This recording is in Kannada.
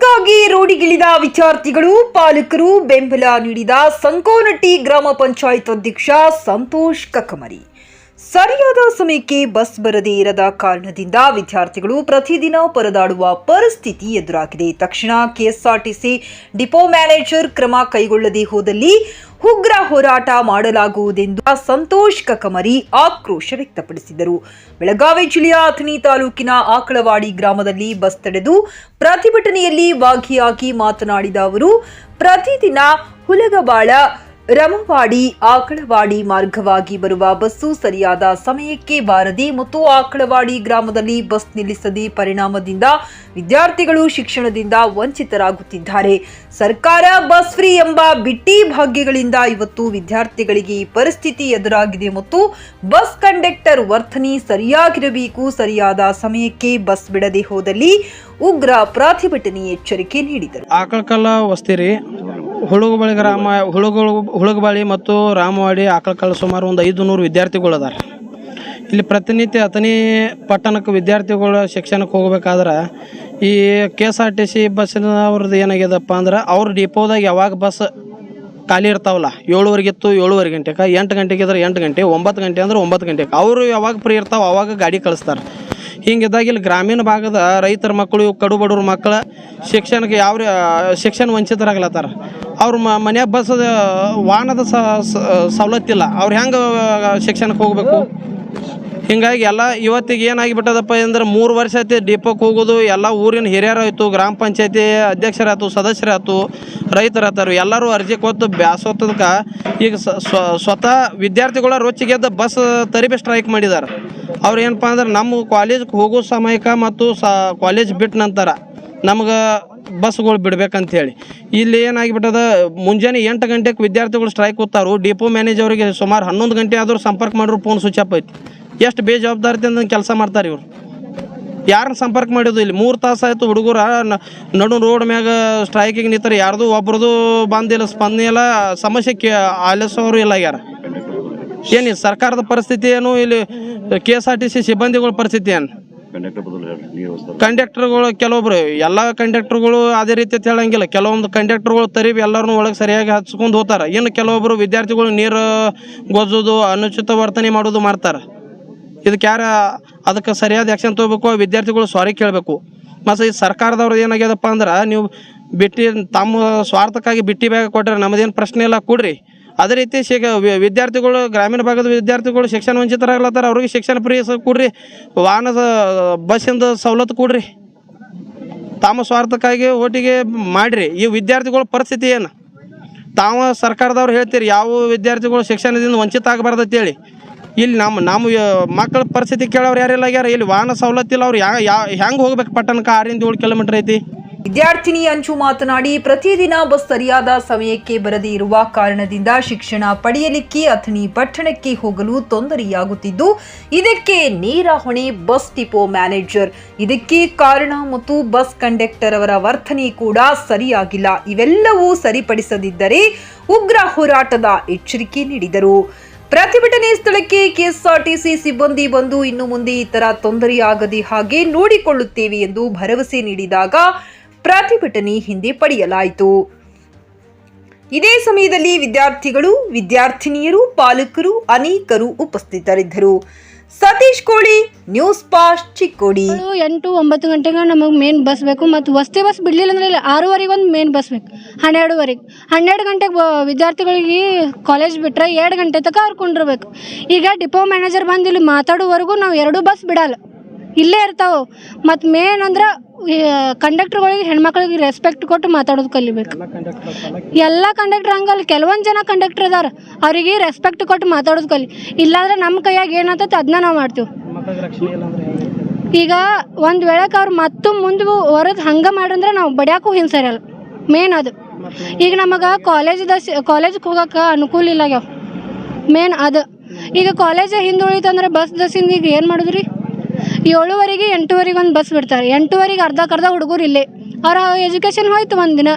ಬಸ್ಗಾಗಿ ರೋಡಿಗಿಳಿದ ವಿದ್ಯಾರ್ಥಿಗಳು ಪಾಲಕರು ಬೆಂಬಲ ನೀಡಿದ ಸಂಕೋನಟ್ಟಿ ಗ್ರಾಮ ಪಂಚಾಯತ್ ಅಧ್ಯಕ್ಷ ಸಂತೋಷ್ ಕಕ್ಕಮರಿ ಸರಿಯಾದ ಸಮಯಕ್ಕೆ ಬಸ್ ಬರದೇ ಇರದ ಕಾರಣದಿಂದ ವಿದ್ಯಾರ್ಥಿಗಳು ಪ್ರತಿದಿನ ಪರದಾಡುವ ಪರಿಸ್ಥಿತಿ ಎದುರಾಗಿದೆ. ತಕ್ಷಣ ಕೆಎಸ್ಆರ್ಟಿಸಿ ಡಿಪೋ ಮ್ಯಾನೇಜರ್ ಕ್ರಮ ಕೈಗೊಳ್ಳದೆ ಹೋದಲ್ಲಿ ಉಗ್ರ ಹೋರಾಟ ಮಾಡಲಾಗುವುದೆಂದು ಸಂತೋಷ್ ಕಕಮರಿ ಆಕ್ರೋಶ ವ್ಯಕ್ತಪಡಿಸಿದರು. ಬೆಳಗಾವಿ ಜಿಲ್ಲೆಯ ಅಥಣಿ ತಾಲೂಕಿನ ಆಕಳವಾಡಿ ಗ್ರಾಮದಲ್ಲಿ ಬಸ್ ತಡೆದು ಪ್ರತಿಭಟನೆಯಲ್ಲಿ ಭಾಗಿಯಾಗಿ ಮಾತನಾಡಿದ ಅವರು, ಪ್ರತಿದಿನ ಹುಲಗಬಾಳ ರಮವಾಡಿ ಆಕಳವಾಡಿ ಮಾರ್ಗವಾಗಿ ಬರುವ ಬಸ್ಸು ಸರಿಯಾದ ಸಮಯಕ್ಕೆ ಬಾರದೆ ಮತ್ತು ಆಕಳವಾಡಿ ಗ್ರಾಮದಲ್ಲಿ ಬಸ್ ನಿಲ್ಲಿಸದೆ ಪರಿಣಾಮದಿಂದ ವಿದ್ಯಾರ್ಥಿಗಳು ಶಿಕ್ಷಣದಿಂದ ವಂಚಿತರಾಗುತ್ತಿದ್ದಾರೆ. ಸರ್ಕಾರ ಬಸ್ ಫ್ರೀ ಎಂಬ ಬಿಟ್ಟಿ ಭಾಗ್ಯಗಳಿಂದ ಇವತ್ತು ವಿದ್ಯಾರ್ಥಿಗಳಿಗೆ ಈ ಪರಿಸ್ಥಿತಿ ಎದುರಾಗಿದೆ ಮತ್ತು ಬಸ್ ಕಂಡಕ್ಟರ್ ವರ್ತನೆ ಸರಿಯಾಗಿರಬೇಕು, ಸರಿಯಾದ ಸಮಯಕ್ಕೆ ಬಸ್ ಬಿಡದೆ ಹೋದಲ್ಲಿ ಉಗ್ರ ಪ್ರತಿಭಟನೆ ಎಚ್ಚರಿಕೆ ನೀಡಿದರು. ಹುಳುಗುಬಳಿ ಗ್ರಾಮ, ಹುಳುಗಳು ಹುಳುಗುಬಳಿ ಮತ್ತು ರಾಮವಾಡಿ ಆಕಳಕಲ್ ಸುಮಾರು ಒಂದು ಐದು ನೂರು ವಿದ್ಯಾರ್ಥಿಗಳು ಅದಾರ. ಇಲ್ಲಿ ಪ್ರತಿನಿತ್ಯ ಅತನಿ ಪಟ್ಟಣಕ್ಕೆ ವಿದ್ಯಾರ್ಥಿಗಳು ಶಿಕ್ಷಣಕ್ಕೆ ಹೋಗ್ಬೇಕಾದ್ರೆ ಈ K S R T C ಬಸ್ಸಿನ ಅವ್ರದ್ದು ಏನಾಗ್ಯದಪ್ಪ ಅಂದ್ರೆ ಅವ್ರ ಡಿಪೋದಾಗ ಯಾವಾಗ ಬಸ್ ಖಾಲಿ ಇರ್ತಾವಲ್ಲ, ಏಳುವರೆಗೆ ಇತ್ತು, ಏಳುವರೆ ಗಂಟೆಗೆ ಎಂಟು ಗಂಟೆಗೆ ಇದ್ರೆ ಎಂಟು ಗಂಟೆ, ಒಂಬತ್ತು ಗಂಟೆ ಅಂದ್ರೆ ಒಂಬತ್ತು ಗಂಟೆಗೆ ಅವರು ಯಾವಾಗ ಫ್ರೀ ಇರ್ತಾವೆ ಅವಾಗ ಗಾಡಿ ಕಳಿಸ್ತಾರೆ. ಹಿಂಗಿದ್ದಾಗ ಇಲ್ಲಿ ಗ್ರಾಮೀಣ ಭಾಗದ ರೈತರ ಮಕ್ಕಳು, ಕಡು ಬಡವ್ರ ಮಕ್ಕಳ ಶಿಕ್ಷಣಕ್ಕೆ ಯಾವ ಶಿಕ್ಷಣ ವಂಚಿತರಾಗ್ಲತ್ತಾರ. ಅವ್ರ ಮ, ಮನ್ಯಾಗ ಬಸ್ ವಾಹನದ ಸವಲತ್ತಿಲ್ಲ ಅವ್ರು ಹೆಂಗೆ ಶಿಕ್ಷಣಕ್ಕೆ ಹೋಗಬೇಕು? ಹಿಂಗಾಗಿ ಎಲ್ಲ ಇವತ್ತಿಗೆ ಏನಾಗಿಬಿಟ್ಟದಪ್ಪ ಅಂದ್ರೆ ಮೂರು ವರ್ಷ ಆಯ್ತು ಡಿಪೋಕ್ಕೆ ಹೋಗೋದು, ಎಲ್ಲ ಊರಿನ ಹಿರಿಯರು ಆಯಿತು, ಗ್ರಾಮ ಪಂಚಾಯತಿ ಅಧ್ಯಕ್ಷರಾಯ್ತು, ಸದಸ್ಯರಾಯ್ತು, ರೈತರಾಯ್ತಾರು, ಎಲ್ಲರೂ ಅರ್ಜಿ ಕೊತ್ತು ಬ್ಯಾಸೋತದಕ್ಕೆ ಈಗ ಸ್ವತಃ ವಿದ್ಯಾರ್ಥಿಗಳ ರೊಚ್ಚಿಗೆದ್ದ ಬಸ್ ತರಿಬೇ ಸ್ಟ್ರೈಕ್ ಮಾಡಿದ್ದಾರೆ ಅವ್ರು ಏನಪ್ಪ ಅಂದ್ರೆ ನಮ್ಮ ಕಾಲೇಜ್ಗೆ ಹೋಗೋ ಸಮಯಕ್ಕೆ ಮತ್ತು ಸಾ ಕಾಲೇಜ್ ಬಿಟ್ಟ ನಂತರ ನಮ್ಗೆ ಬಸ್ಗಳು ಬಿಡ್ಬೇಕಂತ ಹೇಳಿ. ಇಲ್ಲಿ ಏನಾಗಿಬಿಟ್ಟದ, ಮುಂಜಾನೆ ಎಂಟು ಗಂಟೆಗೆ ವಿದ್ಯಾರ್ಥಿಗಳು ಸ್ಟ್ರೈಕ್ ಕೂತಾರು ಡಿಪೋ ಮ್ಯಾನೇಜರ್ಗೆ ಸುಮಾರು ಹನ್ನೊಂದು ಗಂಟೆ ಆದರೂ ಸಂಪರ್ಕ ಮಾಡಿದ್ರು ಫೋನ್ ಸ್ವಿಚ್ ಆಫ್ ಐತಿ ಎಷ್ಟು ಬೇಜವಾಬ್ದಾರಿಯಿಂದ ಕೆಲಸ ಮಾಡ್ತಾರೆ ಇವರು. ಯಾರನ್ನ ಸಂಪರ್ಕ ಮಾಡಿದ್ದು ಇಲ್ಲಿ. ಮೂರು ತಾಸು ಆಯಿತು ಹುಡುಗರ ನಡು ರೋಡ್ ಮ್ಯಾಗ ಸ್ಟ್ರೈಕಿಗೆ ನಿಂತಾರೆ ಯಾರ್ದು ಒಬ್ರದ್ದು ಬಂದಿಲ್ಲ, ಸ್ಪಂದನೆ ಇಲ್ಲ. ಸಮಸ್ಯೆ ಕೇ, ಆಲಿಸೋರು ಇಲ್ಲ ಯಾರ. ಏನು ಸರ್ಕಾರದ ಪರಿಸ್ಥಿತಿ ಏನು? ಇಲ್ಲಿ K S R T C ಸಿಬ್ಬಂದಿಗಳ ಪರಿಸ್ಥಿತಿ ಏನು? ಕಂಡಕ್ಟರ್ಗಳು ಕೆಲವೊಬ್ರು ಎಲ್ಲ ಕಂಡಕ್ಟರ್ಗಳು ಅದೇ ರೀತಿ ಅಂತ ಹೇಳಂಗಿಲ್ಲ ಕೆಲವೊಂದು ಕಂಡಕ್ಟರ್ಗಳು ತರಿಬಿ ಎಲ್ಲರನ್ನೂ ಒಳಗೆ ಸರಿಯಾಗಿ ಹಚ್ಕೊಂಡು ಹೋಗ್ತಾರೆ ಇನ್ನು ಕೆಲವೊಬ್ರು ವಿದ್ಯಾರ್ಥಿಗಳು ನೀರು ಗೊಜ್ಜೋದು ಅನುಚಿತ ವರ್ತನೆ ಮಾಡೋದು ಮಾಡ್ತಾರೆ. ಇದಕ್ಕೆ ಯಾರ ಅದಕ್ಕೆ ಸರಿಯಾದ ಆ್ಯಕ್ಷನ್ ತಗೋಬೇಕು? ವಿದ್ಯಾರ್ಥಿಗಳು ಸಾರಿ ಕೇಳಬೇಕು. ಮತ್ತು ಈ ಸರ್ಕಾರದವ್ರು ಏನಾಗ್ಯದಪ್ಪ ಅಂದ್ರೆ ನೀವು ಬಿಟ್ಟಿ ತಮ್ಮ ಸ್ವಾರ್ಥಕ್ಕಾಗಿ ಬಿಟ್ಟಿ ಬ್ಯಾಗ್ ಕೊಟ್ಟರೆ ನಮ್ಮದೇನು ಪ್ರಶ್ನೆ ಇಲ್ಲ ಕೊಡ್ರಿ. ಅದೇ ರೀತಿ ಶಿಕ್ ವಿದ್ಯಾರ್ಥಿಗಳು, ಗ್ರಾಮೀಣ ಭಾಗದ ವಿದ್ಯಾರ್ಥಿಗಳು ಶಿಕ್ಷಣ ವಂಚಿತರಾಗ್ಲತ್ತಾರ, ಅವ್ರಿಗೆ ಶಿಕ್ಷಣ ಫ್ರೀ ಕೊಡ್ರಿ. ವಾಹನದ ಬಸ್ಸಿಂದ ಸವಲತ್ತು ಕೊಡ್ರಿ. ತಮ್ಮ ಸ್ವಾರ್ಥಕ್ಕಾಗಿ ಒಟ್ಟಿಗೆ ಮಾಡಿರಿ. ಈ ವಿದ್ಯಾರ್ಥಿಗಳ ಪರಿಸ್ಥಿತಿ ಏನು? ತಾವು ಸರ್ಕಾರದವ್ರು ಹೇಳ್ತೀರಿ, ಯಾವ ವಿದ್ಯಾರ್ಥಿಗಳು ಶಿಕ್ಷಣದಿಂದ ವಂಚಿತ ಆಗಬಾರ್ದು ಅಂತೇಳಿ. ಇಲ್ಲಿ ನಮ್ಮ ನಮ್ಮ ಮಕ್ಕಳ ಪರಿಸ್ಥಿತಿ ಕೇಳೋರು ಯಾರೆಲ್ಲ ಆಗ್ಯಾರ? ಇಲ್ಲಿ ವಾಹನ ಸವಲತ್ತಿಲ್ಲ ಅವ್ರು ಯಾ ಯಾ ಹೆಂಗೆ ಹೋಗ್ಬೇಕು ಪಟ್ಟಣಕ್ಕೆ? ಆರಿಂದ ಏಳು ಕಿಲೋಮೀಟ್ರ್ ಐತಿ. ವಿದ್ಯಾರ್ಥಿನಿ ಅಂಚು ಮಾತನಾಡಿ, ಪ್ರತಿದಿನ ಬಸ್ ಸರಿಯಾದ ಸಮಯಕ್ಕೆ ಬರದೇ ಇರುವ ಕಾರಣದಿಂದ ಶಿಕ್ಷಣ ಪಡೆಯಲಿಕ್ಕೆ ಅಥಣಿ ಪಟ್ಟಣಕ್ಕೆ ಹೋಗಲು ತೊಂದರೆಯಾಗುತ್ತಿದ್ದು, ಇದಕ್ಕೆ ನೇರ ಹೊಣೆ ಬಸ್ ಡಿಪೋ ಮ್ಯಾನೇಜರ್. ಇದಕ್ಕೆ ಕಾರಣ ಮತ್ತು ಬಸ್ ಕಂಡಕ್ಟರ್ ಅವರ ವರ್ತನೆ ಕೂಡ ಸರಿಯಾಗಿಲ್ಲ. ಇವೆಲ್ಲವೂ ಸರಿಪಡಿಸದಿದ್ದರೆ ಉಗ್ರ ಹೋರಾಟದ ಎಚ್ಚರಿಕೆ ನೀಡಿದರು. ಪ್ರತಿಭಟನೆ ಸ್ಥಳಕ್ಕೆ ಕೆಎಸ್ಆರ್ಟಿಸಿ ಸಿಬ್ಬಂದಿ ಬಂದು ಇನ್ನು ಮುಂದೆ ಈ ತರ ತೊಂದರೆಯಾಗದೆ ಹಾಗೆ ನೋಡಿಕೊಳ್ಳುತ್ತೇವೆ ಎಂದು ಭರವಸೆ ನೀಡಿದಾಗ ಪ್ರತಿಭಟನೆ ಹಿಂದೆ ಪಡೆಯಲಾಯಿತು. ಇದೇ ಸಮಯದಲ್ಲಿ ವಿದ್ಯಾರ್ಥಿಗಳು, ವಿದ್ಯಾರ್ಥಿನಿಯರು, ಪಾಲಕರು, ಅನೇಕರು ಉಪಸ್ಥಿತರಿದ್ದರು. ಸತೀಶ್ ಕೋಳಿ ನ್ಯೂಸ್ ಪಾಸ್ಟ್ ಚಿಕ್ಕೋಡಿ. ಎಂಟು ಒಂಬತ್ತು ಗಂಟೆಗೆ ನಮಗೆ ಮೇನ್ ಬಸ್ ಬೇಕು ಮತ್ತು ವಸ್ತಿ ಬಸ್ ಬಿಡಲಿಲ್ಲ ಅಂದ್ರೆ ಇಲ್ಲ, ಆರೂವರೆಗೆ ಒಂದು ಮೇನ್ ಬಸ್ ಬೇಕು. ಹನ್ನೆರಡುವರೆಗೆ ಹನ್ನೆರಡು ಗಂಟೆಗೆ ವಿದ್ಯಾರ್ಥಿಗಳಿಗೆ ಕಾಲೇಜ್ ಬಿಟ್ಟರೆ ಎರಡು ಗಂಟೆ ತನಕ ಅವ್ರು ಕುಂಡಿರ್ಬೇಕು. ಈಗ ಡಿಪೋ ಮ್ಯಾನೇಜರ್ ಬಂದು ಇಲ್ಲಿ ಮಾತಾಡೋವರೆಗೂ ನಾವು ಎರಡೂ ಬಸ್ ಬಿಡಲ್ಲ. ಇಲ್ಲೇ ಇರ್ತಾವೆ. ಮತ್ತು ಮೇನ್ ಅಂದ್ರೆ ಕಂಡಕ್ಟರ್ಗಳಿಗೆ ಹೆಣ್ಮಕ್ಳಿಗೆ ರೆಸ್ಪೆಕ್ಟ್ ಕೊಟ್ಟು ಮಾತಾಡೋದು ಕಲಿಬೇಕು. ಎಲ್ಲ ಕಂಡಕ್ಟರ್ ಹಂಗಲ್ಲ, ಕೆಲವೊಂದು ಜನ ಕಂಡಕ್ಟರ್ ಅದಾರ ಅವರಿಗೆ ರೆಸ್ಪೆಕ್ಟ್ ಕೊಟ್ಟು ಮಾತಾಡೋದು ಕಲಿ. ಇಲ್ಲಾಂದ್ರೆ ನಮ್ಮ ಕೈಯಾಗ ಏನಾಗ್ತೈತೆ ಅದನ್ನ ನಾವು ಮಾಡ್ತೀವಿ. ಈಗ ಒಂದು ವೇಳೆಗೆ ಅವ್ರು ಮತ್ತು ಮುಂದೆ ಹೊರದು ಹಂಗೆ ಮಾಡಂದ್ರೆ ನಾವು ಬಡಿಯಾಕೂ ಹಿಂಸರಲ್ಲ ಮೇನ್ ಅದು. ಈಗ ನಮಗೆ ಕಾಲೇಜದ ಕಾಲೇಜ್ಗೆ ಹೋಗೋಕೆ ಅನುಕೂಲ ಇಲ್ಲ ಆಗ್ಯಾವ. ಮೇನ್ ಅದು. ಈಗ ಕಾಲೇಜ್ ಹಿಂದುಳಿತಂದ್ರೆ ಬಸ್ ದಸಿಂದ ಈಗ ಏನು ಮಾಡಿದ್ರಿ? ಏಳುವರೆಗೆ ಎಂಟುವರೆಗೆ ಒಂದು ಬಸ್ ಬಿಡ್ತಾರೆ. ಎಂಟುವರೆಗೆ ಅರ್ಧಕ್ಕರ್ಧ ಹುಡುಗರು ಇಲ್ಲೇ. ಅವ್ರ ಎಜುಕೇಷನ್ ಹೋಯ್ತು ಒಂದಿನ.